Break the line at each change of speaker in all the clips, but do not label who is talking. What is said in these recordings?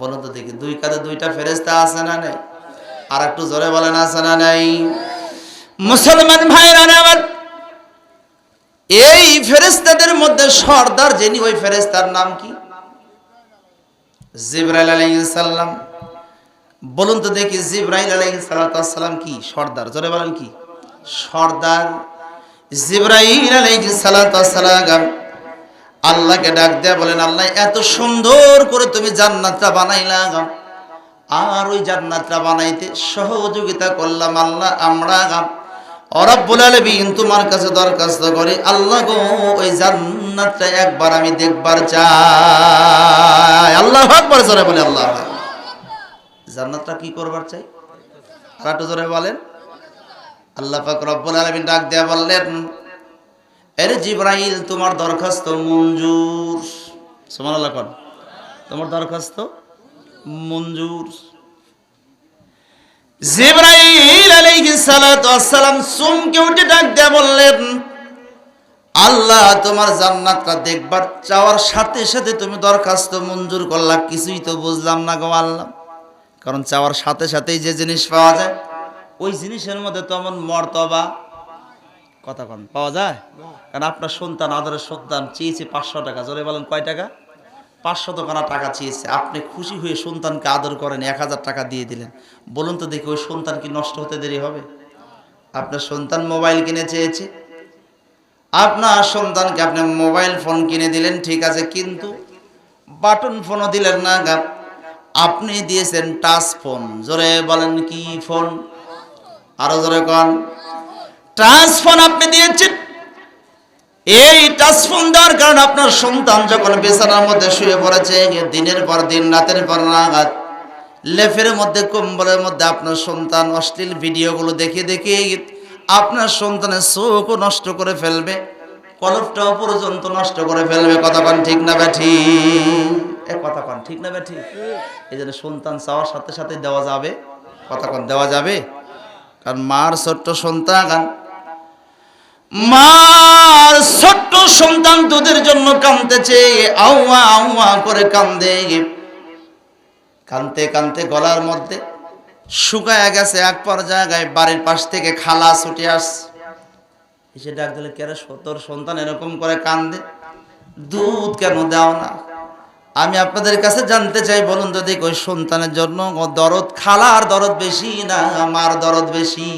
বলুন তো দেখি, দুই কাঁধে দুইটা ফেরেস্তা আছে না নেই? আর একটু জোরে বলেন, আছে না নেই? মুসলমান ভাইরা আমার এই ফেরেস্তাদের মধ্যে সর্দার, যিনি ওই ফেরেস্তার নাম কি? জিব্রাইল আলাইহিস সালাম। বলুন তো দেখি, জিব্রাইল আলাইহিস সালাম কি? সর্দার, জোরে বলেন কি? সর্দার জিব্রাইল আলাইহিস সালাম। আল্লাহকে ডাক দেয়া বলেন, আল্লাহ, এত সুন্দর করে তুমি জান্নাতটা বানাইলা আর ওই জান্নাতটা বানাইতে সহযোগিতা করলাম আল্লাহ, আমরা অরব্বুল আলামিন, তোমার কাছে দরখাস্ত করি, আল্লাহ গো, ওই জান্নাতটা একবার আমি দেখবার চাই। আল্লাহ আকবার, জোরে বলে আল্লাহ। জান্নাতটা কি করবার চাই? আর জোরে বলেন। আল্লাহ পাক রব্বুল আলামিন ডাক দেয়া বললেন এর জিব্রাইল, তোমার দরখাস্ত মঞ্জুর। সুবহানাল্লাহ কোন তোমার দরখাস্ত মঞ্জুর। জিব্রাইল আলাইহিস সালাতু ওয়াসসালাম চমকে উঠে ডাক দেয়া বললেন, আল্লাহ, তোমার জান্নাতটা দেখবার চাওয়ার সাথে সাথে তুমি দরখাস্ত মঞ্জুর করলা, কিছুই তো বুঝলাম না গো আল্লাহ। কারণ চাওয়ার সাথে সাথেই যে জিনিস পাওয়া যায়, ওই জিনিসের মধ্যে তো এমন মর্তবা কথা কন, পাওয়া যায়? কারণ আপনার সন্তান আদরের সন্তান চেয়েছে পাঁচশো টাকা। জোরে বলেন, কয় টাকা? পাঁচশো টাকা টাকা চেয়েছে। আপনি খুশি হয়ে সন্তানকে আদর করেন, এক হাজার টাকা দিয়ে দিলেন। বলুন তো দেখি, ওই সন্তান কি নষ্ট হতে দেরি হবে? আপনার সন্তান মোবাইল কিনে চেয়েছে। আপনার সন্তানকে আপনি মোবাইল ফোন কিনে দিলেন, ঠিক আছে, কিন্তু বাটন ফোনও দিলেন না গা। আপনি দিয়েছেন টাচ ফোন। জোরে বলেন, কি ফোন? আরও জোরে কন। টাচ ফোন আপনি দিয়েছেন। এই টাচ ফোন দেওয়ার কারণে আপনার সন্তান যখন বিছানার মধ্যে শুয়ে পড়েছে দিনের পর দিন, রাতের পর রাত লেফের মধ্যে, কম্বলের মধ্যে আপনার সন্তান অশ্লীল ভিডিওগুলো দেখে দেখে আপনার সন্তানের চোখও নষ্ট করে ফেলবে, কলপটাও পর্যন্ত নষ্ট করে ফেলবে। কথা কন ঠিক না ব্যাঠি? এ কথা কন ঠিক না ব্যাঠি? এই জন্য সন্তান চাওয়ার সাথে সাথে দেওয়া যাবে। কথা কন দেওয়া যাবে? কারণ মার ছোট্ট সন্তান মার ছোট্ট সন্তান দুধের জন্য কাঁদতেছে। আউয়া আউয়া করে কান্দে কানতে কানতে গলার মধ্যে শুকায় গেছে এক পর জায়গায় বাড়ির পাশ থেকে খালা ছুটে আসছে। এসে ডাক দিলে কেন তোর সন্তান এরকম করে কান্দে দুধ কেন দাও না? আমি আপনাদের কাছে জানতে চাই, বলুন দেখ, ওই সন্তানের জন্য দরদ খালার দরদ বেশি না আমার দরদ বেশি?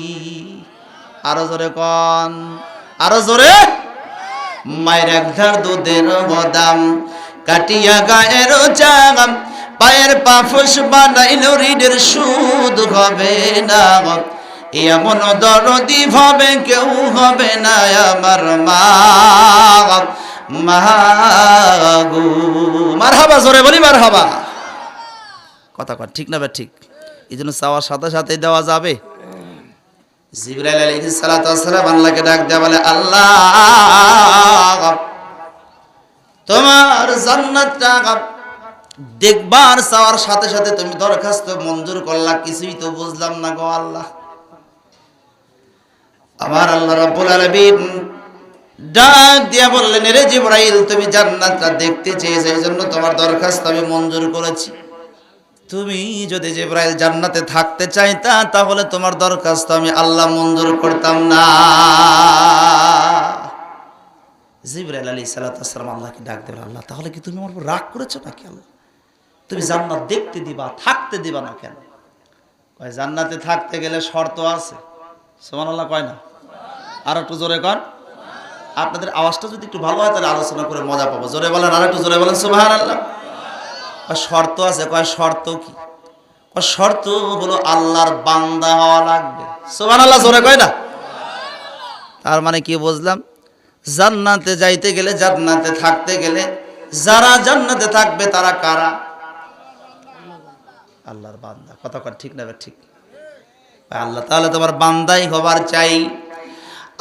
আরও জোরে কন। আরও জোরে। মায়ের এক ধার দুধের বদাম, কাটিয়া গায়ের জাগাম পায়ের পাফুস বানাইল রিডের সুদ হবে না এমন দরদি ভাবে কেউ হবে না আমার মা মাগু মার হাবা জোরে বলি মার হাবা কথা কর ঠিক না বা ঠিক? এই জন্য চাওয়ার সাথে সাথে দেওয়া যাবে। জিবরাইল আলাইহিস সালাতু আল্লাহকে ডাক দেয়া বলে, আল্লাহ, তোমার জান্নাতটা দেখবার, চাওয়ার সাথে সাথে তুমি দরখাস্ত মঞ্জুর করলা, কিছুই তো বুঝলাম না গো আল্লাহ। আমার আল্লাহ রাব্বুল আলামিন ডাক দিয়া বললেন রে জিবরাইল, তুমি জান্নাতটা দেখতে চেয়েছো এই জন্য তোমার দরখাস্ত আমি মঞ্জুর করেছি। তুমি যদি জিব্রাইল জান্নাতে থাকতে চাইতা, তাহলে তোমার দরখাস্ত আমি আল্লাহ মঞ্জুর করতাম না। জিব্রাইল আলী সালাতাম আল্লাহকে ডাক দেবে আল্লাহ, তাহলে কি তুমি আমার রাগ করেছ না আল্লাহ? তুমি জান্নাত দেখতে দিবা, থাকতে দিবা না কেন? কয়, জান্নাতে থাকতে গেলে শর্ত আছে। সোমান আল্লাহ কয় না? আর একটু জোরে কর আপনাদের আওয়াজটা যদি একটু ভালো হয়, তাহলে আলোচনা করে মজা পাবো। জোরে বলেন, আর একটু জোরে বলেন সুবাহ আল্লাহ শর্ত আছে, কয় শর্ত কি? শর্ত হলো আল্লাহর বান্দা হওয়া লাগবে। সোমান আল্লাহ জোরে কয় না? তার মানে কি বুঝলাম? জান্নাতে যাইতে গেলে, জান্নাতে থাকতে গেলে যারা জান্নাতে থাকবে তারা কারা? আল্লাহর বান্দা। কথা কয় ঠিক না ঠিক? আল্লাহ তাহলে তোমার বান্দাই হবার চাই।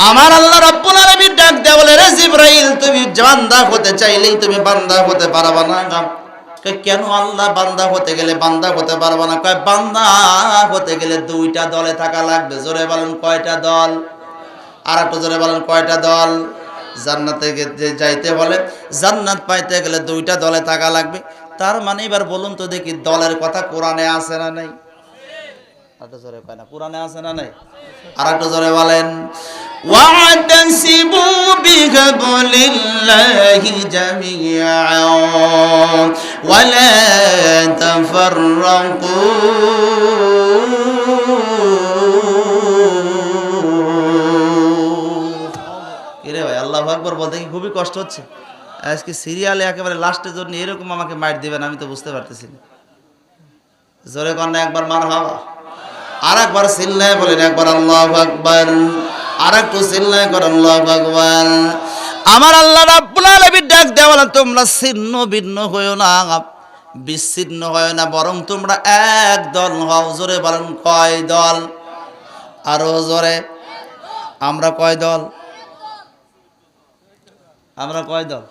আমার আল্লাহ রব্বুল আলামিন ডাক দেয়া বলে, রে জিবরাইল, তুমি বান্দা হতে চাইলেই তুমি বান্দা হতে পারবা না কেন আল্লাহ বান্দা হতে গেলে বান্দা হতে পারবা না কয় বান্দা হতে গেলে দুইটা দলে থাকা লাগবে জোরে বলেন কয়টা দল আর একটু জোরে বলেন কয়টা দল জান্নাতে গে- যে যাইতে বলে জান্নাত পাইতে গেলে দুইটা দলে থাকা লাগবে তার মানে এবার বলুন তো দেখি দলের কথা কোরআনে আছে না নাই আরেকটু জোরে কয় না কোরআনে আছে না নাই আর একটু জোরে বলেন واعتصموا بحبل الله جميعا ولا تفرقوا কিরে ভাই আল্লাহ আকবর বলতে কি খুবই কষ্ট হচ্ছে আজকে সিরিয়ালে একেবারে লাস্টের জন্য এরকম আমাকে মাইট দিবেন আমি তো বুঝতে পারতেছি না জোরে কন্যা একবার মার হওয়া আর একবার সিল্লায় বলেন একবার আল্লাহ আকবর আর একটু সিল্লায় করেন আল্লাহ আকবর আমার আল্লাহ রাব্বুল আলামিন ডাক দেওয়ালা তোমরা ছিন্ন, ভিন্ন হয়েও না, বিচ্ছিন্ন হয় না, বরং তোমরা এক দল হও। জোরে বলেন, কয় দল? আরও জোরে, আমরা কয় দল? আমরা কয় দল?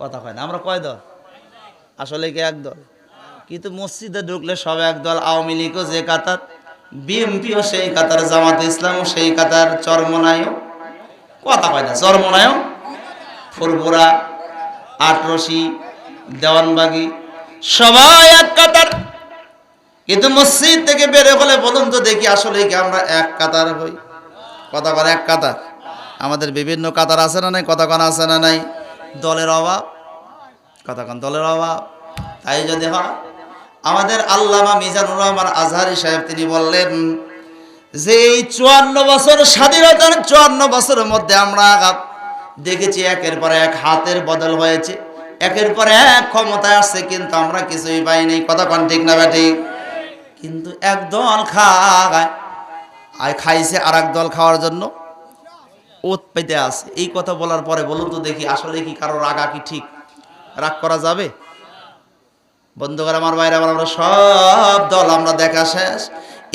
কথা কয় না, আমরা কয় দল? আসলে কি এক দল? কিন্তু মসজিদে ঢুকলে সব এক দল, আওয়ামী লীগও যে কাতার, বিএনপিও সেই কাতার, জামাত ইসলামও সেই কাতার চরমনায়ও কথা কয় না চরমনায়ও ফুরপুরা আটরশি দেওয়ানবাগি, সবাই এক কাতার। কিন্তু মসজিদ থেকে বের হলে বলুন তো দেখি আসলে কি আমরা এক কাতার হই? কথা কন এক কাতার। আমাদের বিভিন্ন কাতার আছে না নাই? কতক্ষণ আছে না নাই? দলের অভাব। কতক্ষণ দলের অভাব। তাই যদি হয়, আমাদের আল্লামা মিজানুর রহমান আজহারি সাহেব তিনি বললেন, যে এই চুয়ান্ন বছর স্বাধীনতার চুয়ান্ন বছরের মধ্যে আমরা দেখেছি একের পর এক হাতের বদল হয়েছে। একের পর এক ক্ষমতায় আসছে, কিন্তু আমরা কিছুই পাইনি। কতক্ষণ ঠিক না ঠিক কিন্তু এক দল খায়। আর খাইছে আর দল খাওয়ার জন্য ওত পেতে আছে। এই কথা বলার পরে বলুন তো দেখি, আসলে কি কারও রাগা কি ঠিক? রাগ করা যাবে? বন্ধুগণ আমার বাইরে আবার আমরা সব দল, আমরা দেখা শেষ।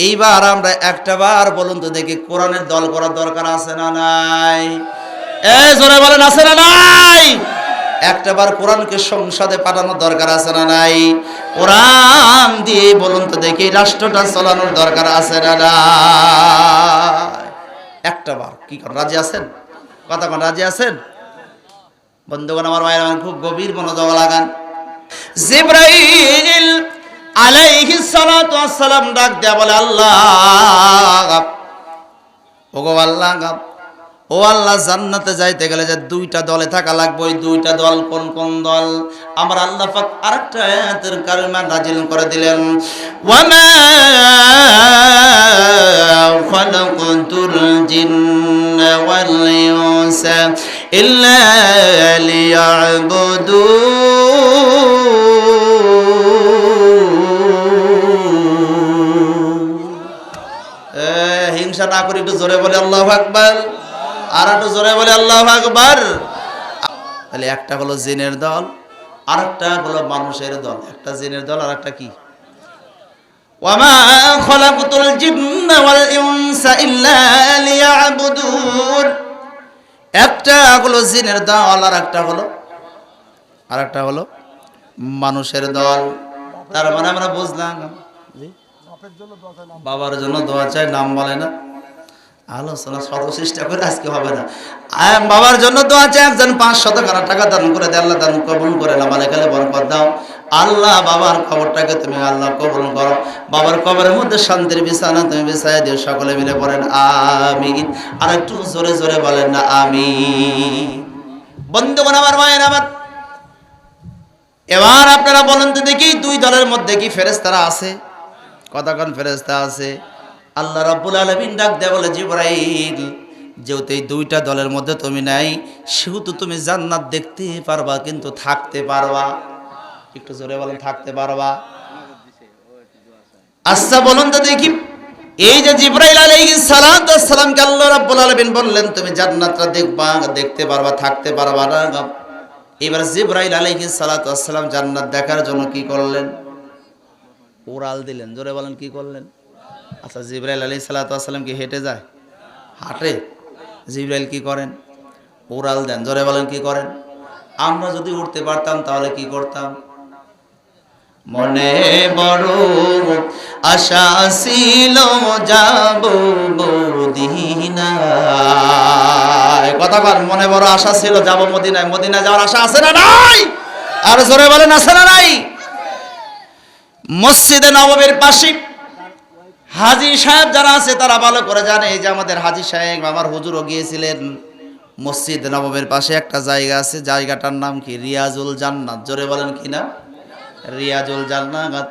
এইবার আমরা একটা বার বলুন তো দেখি, কোরআনের দল করার দরকার আছে না নাই? এ, জোরে বলেন, আছে না নাই? সংসদে পাঠানোর দরকার আছে না নাই? বলুন তো রাষ্ট্রটা চালানোর দরকার আছে না কি রাজি আছেন? কথা রাজি আছেন? আমার আমার খুব গভীর মনোযোগ লাগান। জিব্রাইল ডাক দেয়া বলে, আল্লাহ, ওগো আল্লাহ ও আল্লাহ জান্নাতে যাইতে গেলে যে দুইটা দলে থাকা লাগবে ওই দুইটা দল কোন কোন দল? আমার আল্লাহ পাক আরেকটা আয়াতের কারিমা নাজিল করে দিলেন ওয়ামা খালাকাতুল জিন্না ওয়াল ইনসা ইল্লা এ, হিংসা না করে একটু জোরে বলে আল্লাহ আকবার। আর একটু জোরে বলে আল্লাহ আকবার। তাহলে একটা হলো জিনের দল আর একটা হলো মানুষের দল। একটা জিনের দল আর একটা কি একটা জিনের দল আর একটা হলো হলো মানুষের দল। তার মানে আমরা বুঝলাম। বাবার জন্য দোয়া চাই, নাম বলে না। আলোচনা শত চেষ্টা করে আজকে হবে না। বাবার জন্য তো চাই, একজন পাঁচ শত টাকা দান করে দেয়, আল্লাহ দান কবুল করে না মানে খেলে বরকত দাও। আল্লাহ বাবার খবরটাকে তুমি আল্লাহ কবুল করো। বাবার কবরের মধ্যে শান্তির বিছানা তুমি বিছাই দিও, সকলে মিলে পড়েন আমি আর একটু জোরে জোরে বলেন না, আমিন। বন্ধুগণ আমার, মায়ের আমার, এবার আপনারা বলেন তো দেখি দুই দলের মধ্যে কি ফেরেস্তারা আছে? কতক্ষণ ফেরেস্তা আছে? আল্লাহ রাব্বুল আলামিন ডাক দেয় বলে, জিবরাইল, যেহেতু এই দুইটা দলের মধ্যে তুমি নাই, সেহেতু তুমি জান্নাত দেখতে পারবা, কিন্তু থাকতে পারবা। একটু জোরে বলেন, থাকতে পারবা। আচ্ছা বলুন তো দেখি। এই যে জিব্রাইল আলাইহিস সালামকে আল্লাহ রাব্বুল আলামিন বললেন, তুমি জান্নাতটা দেখবা, দেখতে পারবা, থাকতে পারবা না। এবার জিব্রাইল আলাইহিস সালাম জান্নাত দেখার জন্য কি করলেন? উড়াল দিলেন। জোরে বলেন, কি করলেন? আচ্ছা জিব্রাইল আলী সাল্লাম কি হেঁটে যায়? হাঁটে। জিব্রাইল কি করেন? উড়াল দেন। জোরে বলেন, কি করেন? আমরা যদি উঠতে পারতাম, তাহলে কি করতাম? মনে বড় আশা ছিল, যাব মদিনায়। কথা বল মনে বড় আশা ছিল, যাব মদিনায়। মদিনায় যাওয়ার আশা আছে না নাই? আর জোরে বলেন, আছে না নাই? মসজিদে নবমীর পাশে হাজি সাহেব যারা আছে, তারা ভালো করে জানে এই যে আমাদের হাজি সাহেব, আমার হুজুরও গিয়েছিলেন মসজিদ নবমের পাশে একটা জায়গা আছে, জায়গাটার নাম কি? রিয়াজুল জান্নাত। জোরে বলেন কি না? রিয়াজুল জান্নাত।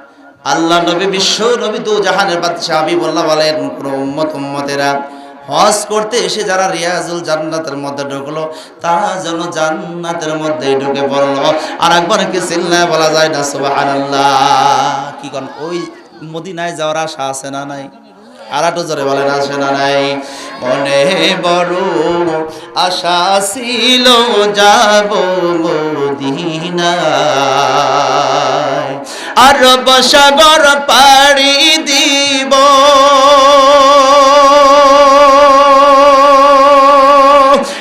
আল্লাহ নবী, বিশ্ব নবী দু জাহানের বাদশাহ আমি বললাম বলেন, কোন উম্মত, উম্মতেরা হজ করতে এসে যারা রিয়াজুল জান্নাতের মধ্যে ঢুকলো, তারা যেন জান্নাতের মধ্যে ঢুকে পড়ল। আর একবার কি চিল্লা বলা যায় না? সুবহানাল্লাহ। কি কোন? ওই মদিনায় যাওয়ার আশা আছে না নাই? আর একটু জোরে বলেন আসে না নাই? মনে বড় আশা ছিল যাব আর বসাগর পাড়ি দিব।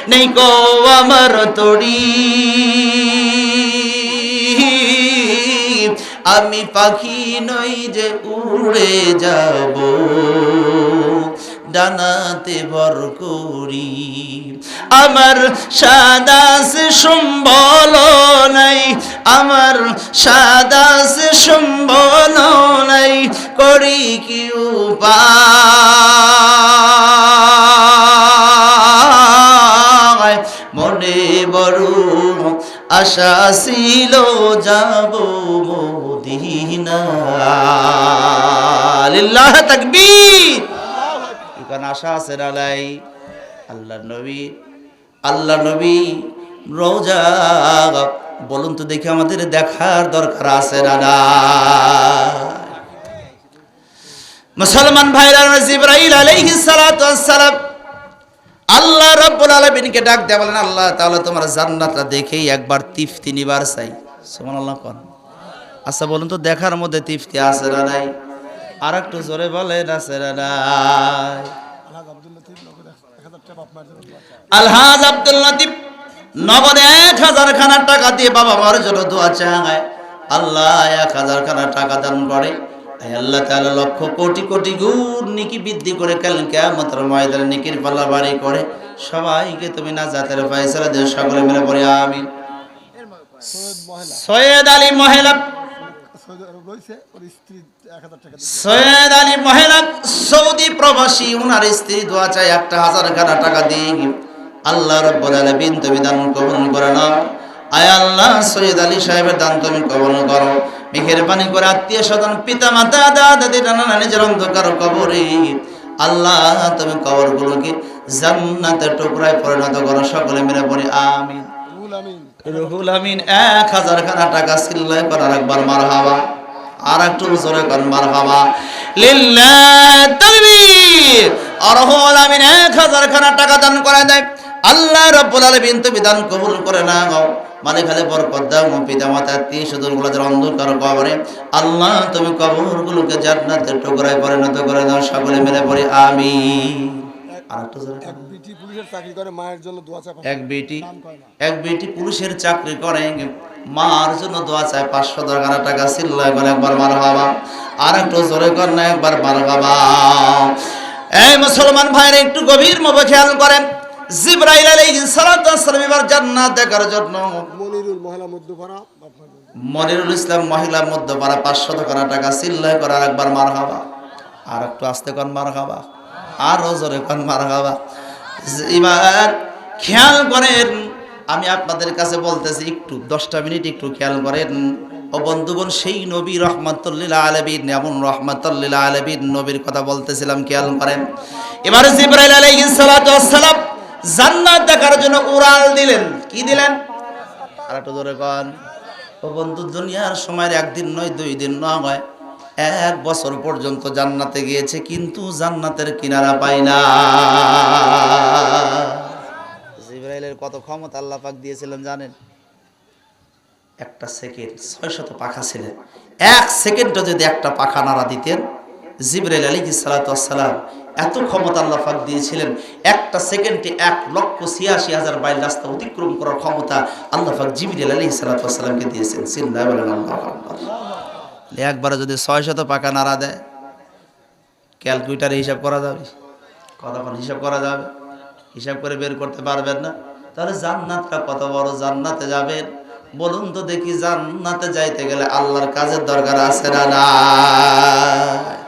নেই গো আমার তড়ি আমি পাখি নই যে উড়ে যাব। ডানাতে ভর করি। আমার সাদাস সম্বল নাই, আমার সাদাস সম্বল নাই, করি কি উপায়? মনে বড় আশা ছিল যাব আছে না নাই? আল্লাহ নবী আল্লাহ নবী রোজা বলুন তো দেখি আমাদের দেখার দরকার আছে মুসলমান ভাইরা জিব্রাইল আল্লাহ রাব্বুল আলামিনকে ডাক দেয়া বলেন, আল্লাহ তাআলা তোমার জান্নাতটা দেখেই একবার তৃপ্তি নিবার চাই। সুবহানাল্লাহ কোন। আচ্ছা বলুন তো দেখার মধ্যে তৃপ্তি আছে না নাই? আর একটু জোরে বলেন আছে না নাই? আলহাজ আব্দুল লতিফ নগদে এক হাজার খানা টাকা দিয়ে বাবা মার জন্য দোয়া চায়। আল্লাহ এক হাজার খানা টাকা দান করে। আল্লাহ তাআলা লক্ষ কোটি কোটি গুণ নিকি বৃদ্ধি করে কালেন কিয়ামতের ময়দানে নিকির পাল্লা বাড়ি করে। সবাইকে তুমি না জাতের ফয়সালা দিও সকলে মিলে পড়ে আমিন। সৈয়দ আলী মহিলা সৈয়দ আলী মহিলা সৌদি প্রবাসী উনার স্ত্রী দোয়া চাই একটা হাজার খানা টাকা দিয়ে আল্লাহ রব্বুল আলামিন তুমি দান কবুল করে নাও আয় আল্লাহ সৈয়দ আলী সাহেবের দান তুমি কবুল করো। মেহেরবানি করে আত্মীয় স্বজন পিতা মাতা দাদা দাদি নানা নিজের অন্ধকার কবরে। আল্লাহ তুমি কবরগুলোকে জান্নাতের টুকরায় পরিণত করো। সকলে আমিন।
রুহুল আমিন।
রুহুল আমিন এক হাজার খানা টাকা সিল্লাই করার একবার মার হাওয়া আর একটু জোরে কর মার হাওয়া রুহুল আমিন এক হাজার খানা টাকা দান করে দেয়। আল্লাহ রাব্বুল আলামিন তুমি দান কবুল করে নাও। মালিক খালে বরকত দাও পিতা মাতা আত্মীয় স্বজন গুলোদের অন্ধকার কবরে আল্লাহ তুমি কবরগুলোকে টুকরায় পরিণত করে দাও, সকলে মিলে পড়ি আমিন। আর একটু
এক বিটি পুলিশের চাকরি করে মায়ের জন্য দোয়া চাপা
এক বেটি এক বেটি পুলিশের চাকরি করে মার জন্য দোয়া চায় পাঁচশো দরকার টাকা সিল্লাই করে একবার মার বাবা আর একটু জোরে কর না একবার মার বাবা। এই মুসলমান ভাইরা একটু গভীর মবে খেয়াল করেন জিব্রাইল আলাইহিস সালাতু এবার জান্নাত দেখার জন্য।
মনিরুল মহিলা মধ্যপাড়া
মনিরুল ইসলাম মহিলা মধ্যপাড়া পাঁচশো দোকানা টাকা সিল্লাই করে আর একবার মার খাবা আর একটু আস্তে কন মার খাবা আরও জোরে কন মার খাবা এবার খেয়াল করেন, আমি আপনাদের কাছে বলতেছি একটু, দশটা মিনিট একটু খেয়াল করেন। ও বন্ধুগণ, সেই নবী রহমাতুল্লিল আলবিন এমন রহমাতুল্লিল আলবিন নবীর কথা বলতেছিলাম, খেয়াল করেন। এবার জিব্রাইল আলাইহিস সালাম জান্নাত দেখার জন্য উড়াল দিলেন। কি দিলেন? আর একটু জোরে কন। ও বন্ধু, দুনিয়ার সময়ের একদিন নয়, দুই দিন নয়। এক বছর পর্যন্ত জান্নাতে গিয়েছে, কিন্তু জান্নাতের কিনারা পাই না। জিব্রাইলের কত ক্ষমতা আল্লাহ পাক দিয়েছিলেন জানেন? একটা সেকেন্ড, ছয় শত পাখা ছিলেন এক সেকেন্ডে যদি একটা পাখা নাড়া দিতেন, জিব্রাইল আলী সালাতাম এত ক্ষমতা আল্লাহ পাক দিয়েছিলেন, একটা সেকেন্ডে এক লক্ষ ছিয়াশি হাজার বাইল রাস্তা অতিক্রম করার ক্ষমতা আল্লাহ পাক জিবরিল আলী সালাতামকে দিয়েছেন। বলেন আল্লাহ একবারে যদি ছয় শত পাকা নাড়া দেয় ক্যালকুলেটারে হিসাব করা যাবে। কতক্ষণ হিসাব করা যাবে। হিসাব করে বের করতে পারবেন না। তাহলে জান্নাতটা কত বড় জান্নাতে যাবেন? বলুন তো দেখি জান্নাতে যাইতে গেলে আল্লাহর কাজের দরকার আছে না নাই?